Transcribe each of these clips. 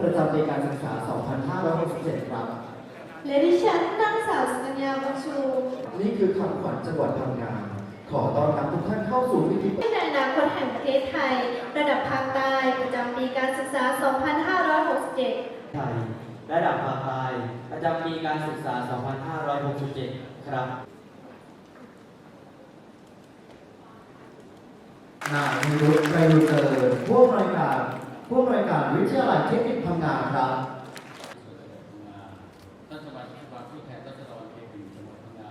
ประจำปีการศึกษา 2567 ครับ และดิฉันนางสาวสัญญาบัญชู นี่คือคำขวัญจังหวัดพังงา ขอต้อนรับทุกท่านเข้าสู่วิธีในอนาคตแห่งประเทศไทย ระดับภาคใต้ประจำปีการศึกษา 2567 ไทย ระดับภาคใต้ประจำปีการศึกษา 2567 ครับนายรุตไปดูเจอพวกรายการ ผู้อำนวยการวิทยาลัยเทคนิคพังงาครับท่านสมาชิกสภาผู้แทนราษฎรเขตหนึ่งจังหวัดพังงา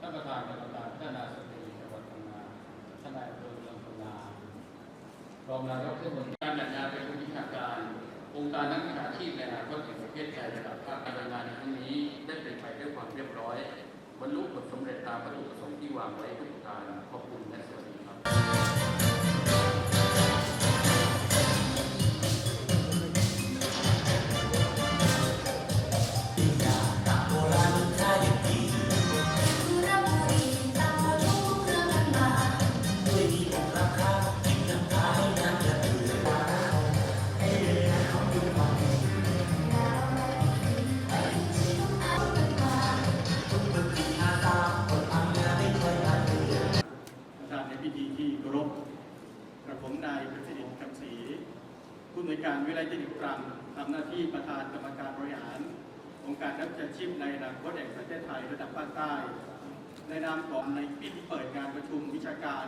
ท่านประธานกรรมการพัฒนาสตรีจังหวัดพังงาท่านนายอำเภอเมืองพังงารองนายกเทศมนตรีการจัดงานเป็นวิชาการองค์การนักวิชาชีพในอนาคตแห่งประเทศไทยระดับภาคการงานในครั้งนี้ได้เป็นไปด้วยความเรียบร้อยบรรลุผลสำเร็จตามวัตถุประสงค์ที่วางไว้ทุก อำนวยการวิไลเทคนิคตรังทำหน้าที่ประธานกรรมการบริหาร องค์การนักวิชาชีพในอนาคตแห่งประเทศไทยระดับภาคใต้ ในนามของในพิธีเปิดงานประชุมวิชาการ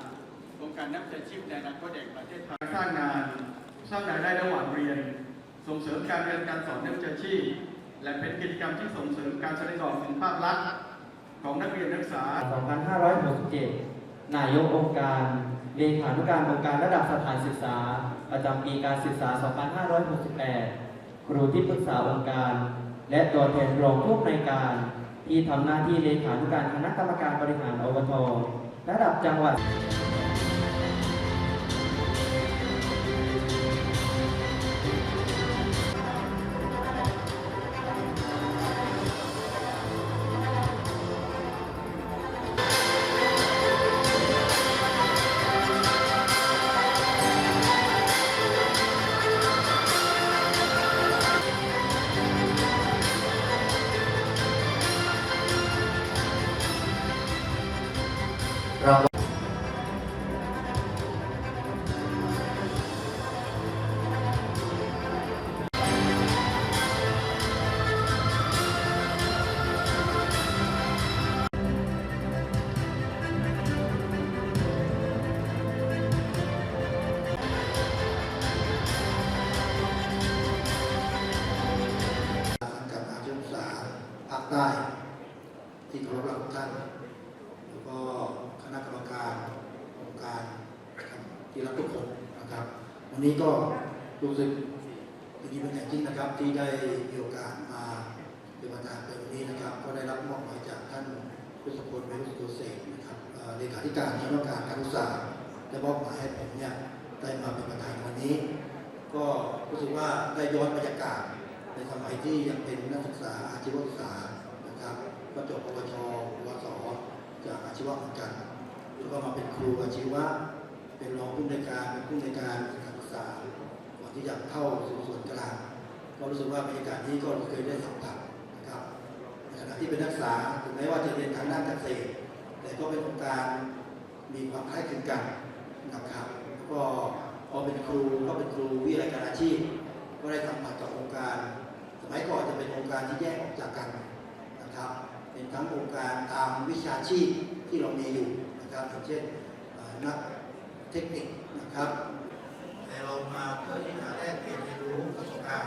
องค์การนักวิชาชีพในอนาคตแห่งประเทศไทยสร้างงานสร้างรายได้ระหว่างเรียน ส่งเสริมการเรียนการสอนนักวิชาชีพและเป็นกิจกรรมที่ส่งเสริมการแสดงออกถึงภาพลักษณ์ของนักเรียนนักศึกษา 2567 นายกองค์การเลขานุการองค์การระดับสถานศึกษา ประจำปีการศึกษา 2568 ครูที่ปรึกษาองค์การ และตัวแทนรองผู้ในการที่ทำหน้าที่เลขานุการคณะกรรมการบริหารอบทระดับจังหวัด ที่เคารพรักทุกท่าน แล้วก็คณะกรรมการองค์การที่รักทุกคนนะครับ วันนี้ก็รู้สึกดีเป็นอย่างยิ่งนะครับ ที่ได้มีโอกาสมาเป็นประธานในวันนี้นะครับ ก็ได้รับมอบหมายจากท่านพุทธพลเวรุสโกเศษนะครับเลขาธิการคณะกรรมการการศึกษาได้มอบหมายให้ผมเนี่ยได้มาเป็นประธานวันนี้ ก็รู้สึกว่าได้ย้อนบรรยากาศในสมัยที่ยังเป็นนักศึกษาอาชีวศึกษา ก็จบปวชวสจากอาชีวะเหมือนกัน แล้วก็มาเป็นครูอาชีวะ เป็นรองผู้อำนการเป็นผู้อำนการการศึกษาก่อนที่จะเข้าสู่ส่วนกลาง ก็รู้สึกว่าบรรยากาศนี้ก็เคยได้สัมผัสนะครับในขณะที่เป็นนักศึกษาถึงแม้ว่าจะเรียนทางด้านเกษตร แต่ก็เป็นองค์การมีความคล้ายคลึงกันนะครับแล้วก็พอเป็นครูก็เป็นครูวิทยาลัยการอาชีพ ก็ได้ทำมาจากองค์การ สมัยก่อนจะเป็นองค์การที่แยกออกจากกันนะครับ เป็นทั้งองค์การตามวิชาชีพที่เรามีอยู่นะครับอย่างเช่นนักเทคนิคนะครับแต่เรามาเพื่อที่จะแลกเปลี่ยนเรียนรู้ประสบการณ์